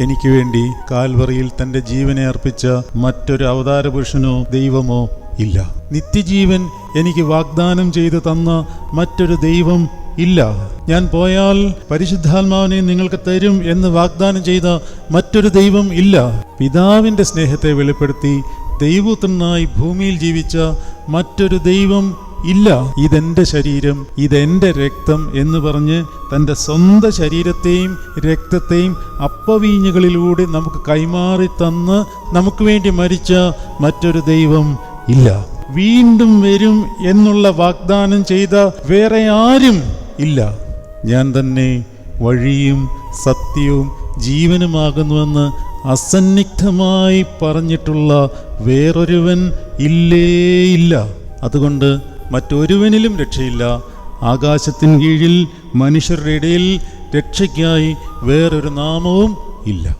എനിക്ക് വേണ്ടി കാൽവറിയിൽ തന്റെ ജീവനെ അർപ്പിച്ച മറ്റൊരു അവതാരപുരുഷനോ ദൈവമോ ഇല്ല. നിത്യജീവൻ എനിക്ക് വാഗ്ദാനം ചെയ്തു തന്ന മറ്റൊരു ദൈവം ഇല്ല. ഞാൻ പോയാൽ പരിശുദ്ധാത്മാവിനെ നിങ്ങൾക്ക് തരും എന്ന് വാഗ്ദാനം ചെയ്ത മറ്റൊരു ദൈവം ഇല്ല. പിതാവിന്റെ സ്നേഹത്തെ വെളിപ്പെടുത്തി ദൈവത്തിനായി ഭൂമിയിൽ ജീവിച്ച മറ്റൊരു ദൈവം ഇല്ല ഇതെന്റെ ശരീരം ഇതെന്റെ രക്തം എന്ന് പറഞ്ഞ് തന്റെ സ്വന്തം ശരീരത്തെയും രക്തത്തെയും അപ്പവീഞ്ഞുകളിലൂടെ നമുക്ക് കൈമാറി തന്ന് നമുക്ക് വേണ്ടി മരിച്ച മറ്റൊരു ദൈവം ഇല്ല. വീണ്ടും വരും എന്നുള്ള വാഗ്ദാനം ചെയ്ത വേറെ ആരും ഇല്ല. ഞാൻ തന്നെ വഴിയും സത്യവും ജീവനുമാകുന്നുവെന്ന് അസന്നിഗ്ധമായി പറഞ്ഞിട്ടുള്ള വേറൊരുവൻ ഇല്ലേ ഇല്ല. അതുകൊണ്ട് മറ്റൊരുവനിലും രക്ഷയില്ല. ആകാശത്തിൻ കീഴിൽ മനുഷ്യരുടെ ഇടയിൽ രക്ഷയ്ക്കായി വേറൊരു നാമവും ഇല്ല.